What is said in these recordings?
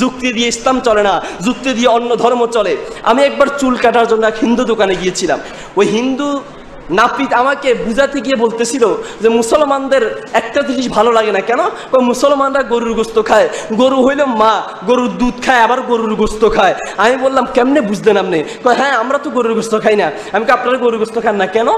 যুক্তি দিয়ে ইসলাম চলে না, যুক্তি দিয়ে অন্য ধর্ম চলে। আমি একবার চুল কাটার জন্য এক হিন্দু দোকানে গিয়েছিলাম। ওই হিন্দু নাপিত আমাকে বুঝাতে গিয়ে বলতেছিল যে মুসলমানদের একটা জিনিস ভালো লাগে না কেন? মুসলমানরা গরুর গোস্ত খায়। গরু হইলে মা, গরুর দুধ খায়, আবার গরুর গোস্ত খায়। আমি বললাম, কেমনে বুঝলেন আপনি? হ্যাঁ আমরা তো গরুর গোস্ত খাই না। আমি আপনারা গরুর গোস্ত খান না কেন?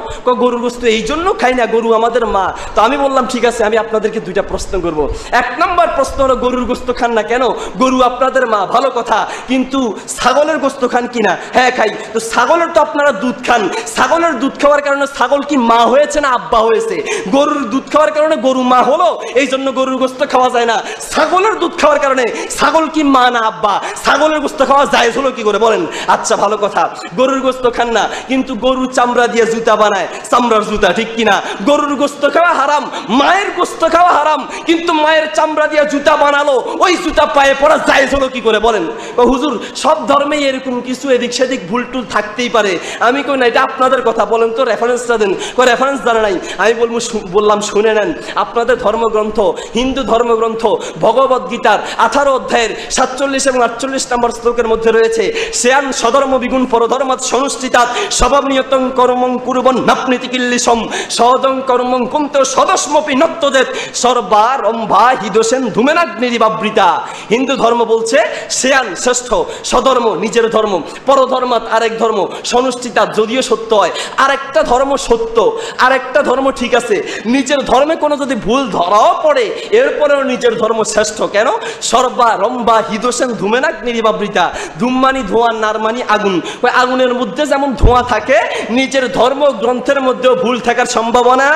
গরুর গোস্ত এই জন্য খাই না, গরু আমাদের মা। তো আমি বললাম, ঠিক আছে, আমি আপনাদেরকে দুইটা প্রশ্ন করব। এক নম্বর প্রশ্ন হলো, গরুর গোস্ত খান না কেন? গরু আপনাদের মা, ভালো কথা, কিন্তু ছাগলের গোস্ত খান কিনা? হ্যাঁ খাই। তো ছাগলের তো আপনারা দুধ খান। ছাগলের দুধ খাওয়ার কারণে ছাগল কি মা হয়েছে না আব্বা হয়েছে? গরুর দুধ খাওয়ার কারণে গরু মা হলো? এই জন্য গরুর গোস্ত খাওয়া যায় না। ছাগলের দুধ খাওয়ার কারণে ছাগল কি মা না আব্বা? ছাগলের গোস্ত খাওয়া যায় হলো কি করে? বলেন। আচ্ছা ভালো কথা। গরুর গোস্ত খান না, কিন্তু গরুর চামড়া দিয়ে জুতা বানায়। চামড়ার জুতা, ঠিক কিনা? গরুর গোস্ত খাওয়া হারাম, মায়ের গোস্ত খাওয়া হারাম, কিন্তু মায়ের চামড়া দিয়ে জুতা বানালো, ওই জুতা পায়ে পড়া যায় হলো কি করে? বলেন। হুজুর, সব ধর্মেই এরকম কিছু এদিক সেদিক ভুল টুল থাকতেই পারে। আমি কই না, এটা আপনাদের কথা, বলেন তো রেফারেন্সটা দেন। কই রেফারেন্স জানা নাই। আমি বলব বললাম শুনে নেন। আপনাদের ধর্মগ্রন্থ, হিন্দু ধর্মগ্রন্থ ভগবদ গীতার আঠারো অধ্যায়ের সাতচল্লিশ এবং আটচল্লিশ নম্বর শ্লোকের মধ্যে রয়েছে শ্রেয়ান সধর্ম বিগুণ পরধর্মাৎ সংস্থিতাৎ স্বভাব নিয়তং কর্মং কুরবন নাপনীতি কিল্লিসম সহজং কর্মং কুন্ত সদস্মপি নত্যদেত সর্বারম্ভা হিদোসেন ধূমেনাগ্নিরিবাবৃতা হিন্দু ধর্ম বলছে শ্রেয়ান শ্রেষ্ঠ স্বধর্ম নিজের ধর্ম, পরধর্মাৎ আরেক ধর্ম সনুষ্ঠিতা যদিও সত্য হয়। আরেকটা ধর্ম সত্য। আরেকটা ধর্ম ঠিক আছে। নিজের ধর্মে কোনো যদি ভুল ধরাও পড়ে, এরপরেও নিজের ধর্ম শ্রেষ্ঠ। কেন? সর্বা রম্বা হিদোসেন ধূমেনাগ্নিরিবাবৃতা ধূমমানি, ধোঁয়া, নারমানি, আগুন। ওই আগুনের মধ্যে যেমন ধোঁয়া থাকে, নিজের ধর্ম গ্রন্থের মধ্যেও ভুল থাকার সম্ভাবনা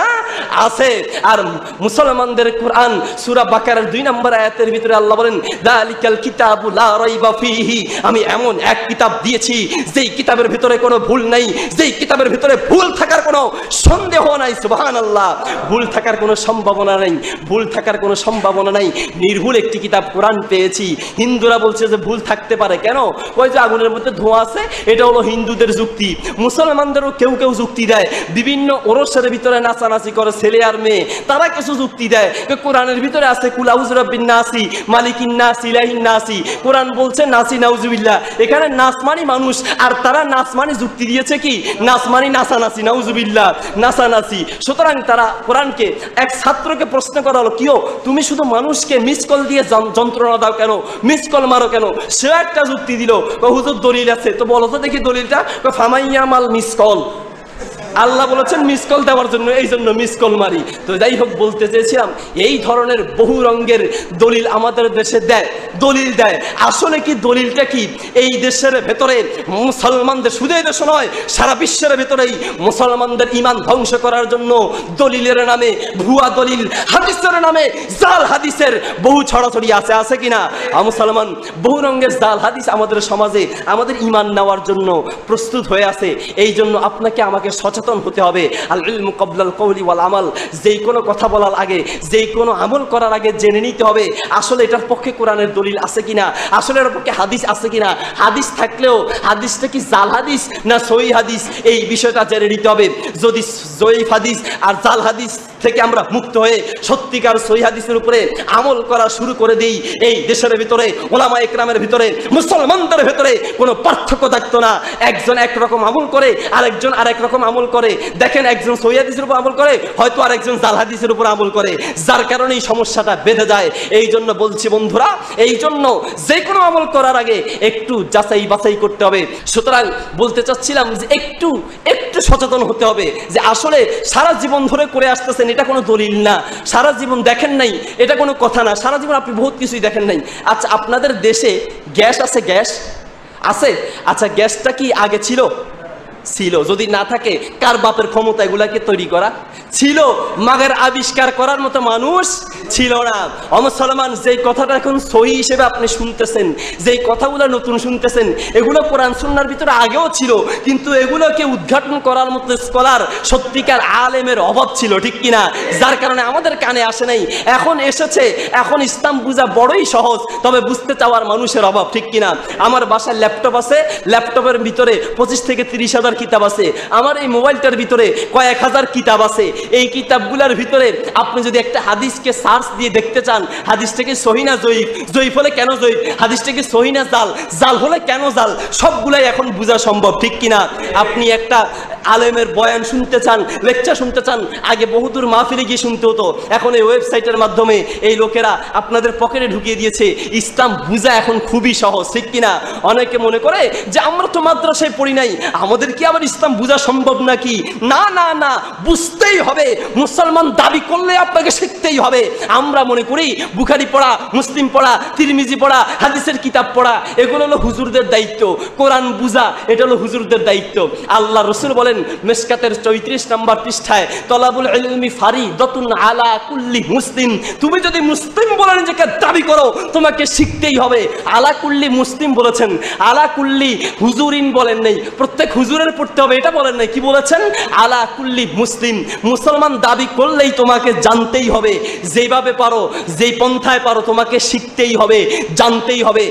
আছে। আর মুসলমানদের কোরআন, সুরা বাকারার দুই নম্বর আয়াতের ভিতরে আল্লাহ বলেন, দালিকাল কিতাবু ফীহি। আমি এমন এক কিতাব দিয়েছি, যেই কিতাবের ভিতরে কোনো ভুল নাই, যেই কিতাবের ভিতরে ভুল থাকার কোনো সন্দেহ নাই, সুবহানাল্লাহ। ভুল থাকার কোনো সম্ভাবনা নাই, ভুল থাকার কোনো সম্ভাবনা নাই। নির্ভুল একটি কিতাব কোরআন পেয়েছি। হিন্দুরা বলছে যে ভুল থাকতে পারে, কেন? ওই যে আগুনের মধ্যে ধোঁয়া আছে, এটা হলো হিন্দুদের যুক্তি। মুসলমানদেরও কেউ কেউ যুক্তি দেয়। বিভিন্ন ওরসের ভিতরে নাচানাচি করে ছেলে আর মেয়ে, তারা কিছু যুক্তি দেয় কোরআনের ভিতরে আছে কুলাউজরবিন নাসি, মালিকিন নাসি ইলাহিন নাসি। কোরআন বলছে, নাসি নাউজুবিল্লাহ এখানে নাসমানি মানুষ, আর তারা নাসমানি যুক্তি দিয়েছে কি? নাসমানি নাসানাসি নাসানাসি সুতরাং তারা কোরআনকে এক ছাত্রকে প্রশ্ন করা হলো কিও তুমি শুধু মানুষকে মিস কল দিয়ে যন- যন্ত্রণা দাও কেন? মিস কল মারো কেন? সে একটা যুক্তি দিল হুজুর দলিল আছে। তো বলো তো দেখি দলিলটা কয়, ফামাইয়া মাল মিস কল আল্লাহ বলেছেন মিস কল দেওয়ার জন্য, এই জন্য মিস কল মারি। তো যাই হোক, বলতে চেয়েছিলাম, এই ধরনের বহু রঙের দলিল আমাদের দেশে দেয়, দলিল দেয়। আসলে কি দলিলটা কি? এই দেশের ভেতরে মুসলমানদের, শুধু দেশে নয়, সারা বিশ্বের ভেতরেই মুসলমানদের ইমান ধ্বংস করার জন্য দলিলের নামে, ভুয়া দলিল, হাদিসের নামে, জাল হাদিসের বহু ছড়াছড়ি আছে আছে কিনা? মুসলমান, বহু রঙের জাল হাদিস আমাদের সমাজে, আমাদের ইমান নেওয়ার জন্য প্রস্তুত হয়ে আছে। এই জন্য আপনাকে আমাকে সচেতন হতে হবে। আল ইলমু কবলাল কৌলি ওয়াল আমাল। যেই কোনো কথা বলার আগে, যেই কোনো আমল করার আগে জেনে নিতে হবে, আসলে এটার পক্ষে কোরআনের দলিল আছে কিনা, আসলে এটার পক্ষে হাদিস আছে কিনা। হাদিস থাকলেও, হাদিসটা কি জাল হাদিস না সই হাদিস, এই বিষয়টা জেনে নিতে হবে। যদি জয়ীফ হাদিস আর জাল হাদিস থেকে আমরা মুক্ত হয়ে সত্যিকার সই হাদিসের উপরে আমল করা শুরু করে দিই, এই দেশের ভিতরে, ওলামা একরামের ভিতরে, মুসলমানদের ভিতরে কোনো পার্থক্য থাকতো না। একজন একরকম আমল করে, আরেকজন আরেক রকম আমল করে। দেখেন একজন সৈয়াদিসের উপর আমল করে, হয়তো আরেকজন জাল হাদিসের উপর আমল করে। যার কারণে এই সমস্যাটা বেঁধে যায়। এই জন্য বলছি বন্ধুরা, এই জন্য যে কোনো আমল করার আগে একটু যাচাই বাছাই করতে হবে। সুতরাং বলতে চাচ্ছিলাম যে একটু একটু সচেতন হতে হবে যে আসলে সারা জীবন ধরে করে আসতেছেন, এটা কোনো দলিল না। সারা জীবন দেখেন নাই, এটা কোনো কথা না। সারা জীবন আপনি বহুত কিছুই দেখেন নাই। আচ্ছা আপনাদের দেশে গ্যাস আছে গ্যাস? আছে? আচ্ছা গ্যাসটা কি আগে ছিল? ছিল। যদি না থাকে, কার বাপের ক্ষমতা এগুলাকে তৈরি করা? ছিল, মাগের আবিষ্কার করার মতো মানুষ ছিল না। অমুসলমান যেই কথাটা এখন সহি হিসেবে আপনি শুনতেছেন, যেই কথাগুলো নতুন শুনতেছেন, এগুলো কোরআন সুন্নার ভিতরে আগেও ছিল, কিন্তু এগুলোকে উদ্ঘাটন করার মতো স্কলার, সত্যিকার আলেমের অভাব ছিল, ঠিক কিনা? যার কারণে আমাদের কানে আসে নাই। এখন এসেছে, এখন ইসলাম বুঝা বড়ই সহজ, তবে বুঝতে চাওয়ার মানুষের অভাব, ঠিক কিনা? আমার বাসায় ল্যাপটপ আছে, ল্যাপটপের ভিতরে পঁচিশ থেকে তিরিশ হাজার হাজার কিতাব আছে। আমার এই মোবাইলটার ভিতরে কয়েক হাজার কিতাব আছে। এই কিতাবগুলোর ভিতরে আপনি যদি একটা হাদিসকে সার্চ দিয়ে দেখতে চান, হাদিসটাকে সহিনা জয়ীফ? জয়ীফ হলে কেন জয়ীফ? হাদিসটাকে সহিনা জাল? জাল হলে কেন জাল? সবগুলাই এখন বোঝা সম্ভব, ঠিক কিনা? আপনি একটা আলেমের বয়ান শুনতে চান, লেকচার শুনতে চান, আগে বহুদূর মাহফিলে গিয়ে শুনতে হতো। এখন এই ওয়েবসাইটের মাধ্যমে এই লোকেরা আপনাদের পকেটে ঢুকিয়ে দিয়েছে। ইসলাম বুঝা এখন খুবই সহজ, ঠিক কিনা? অনেকে মনে করে যে আমরা তো মাদ্রাসায় পড়ি নাই। আমাদের কি আবার ইসলাম বুঝা সম্ভব নাকি? না না না, বুঝতেই হবে। মুসলমান দাবি করলে আপনাকে শিখতেই হবে। আমরা মনে করি বুখারি পড়া, মুসলিম পড়া, তিরমিজি পড়া, হাদিসের কিতাব পড়া, এগুলো হলো হুজুরদের দায়িত্ব। কোরআন বুঝা, এটা হলো হুজুরদের দায়িত্ব। আল্লাহ রসুল বলেন, মেসকাতের চৌত্রিশ নম্বর পৃষ্ঠায়, তলাবুল ইলমি ফারি দতুন আলা কুল্লি মুসলিম। তুমি যদি মুসলিম বলে নিজেকে দাবি করো, তোমাকে শিখতেই হবে। আলা কুল্লি মুসলিম বলেছেন। আলা কুল্লি হুজুরিন বলেন নেই। প্রত্যেক হুজুরের পড়তে হবে, এটা বলেন নাই, কি বলেছেন? আলা কুল্লি মুসলিম, মুসলমান দাবি করলেই তোমাকে জানতেই হবে যেভাবে পারো, যেই পন্থায় পারো, তোমাকে শিখতেই হবে, জানতেই হবে।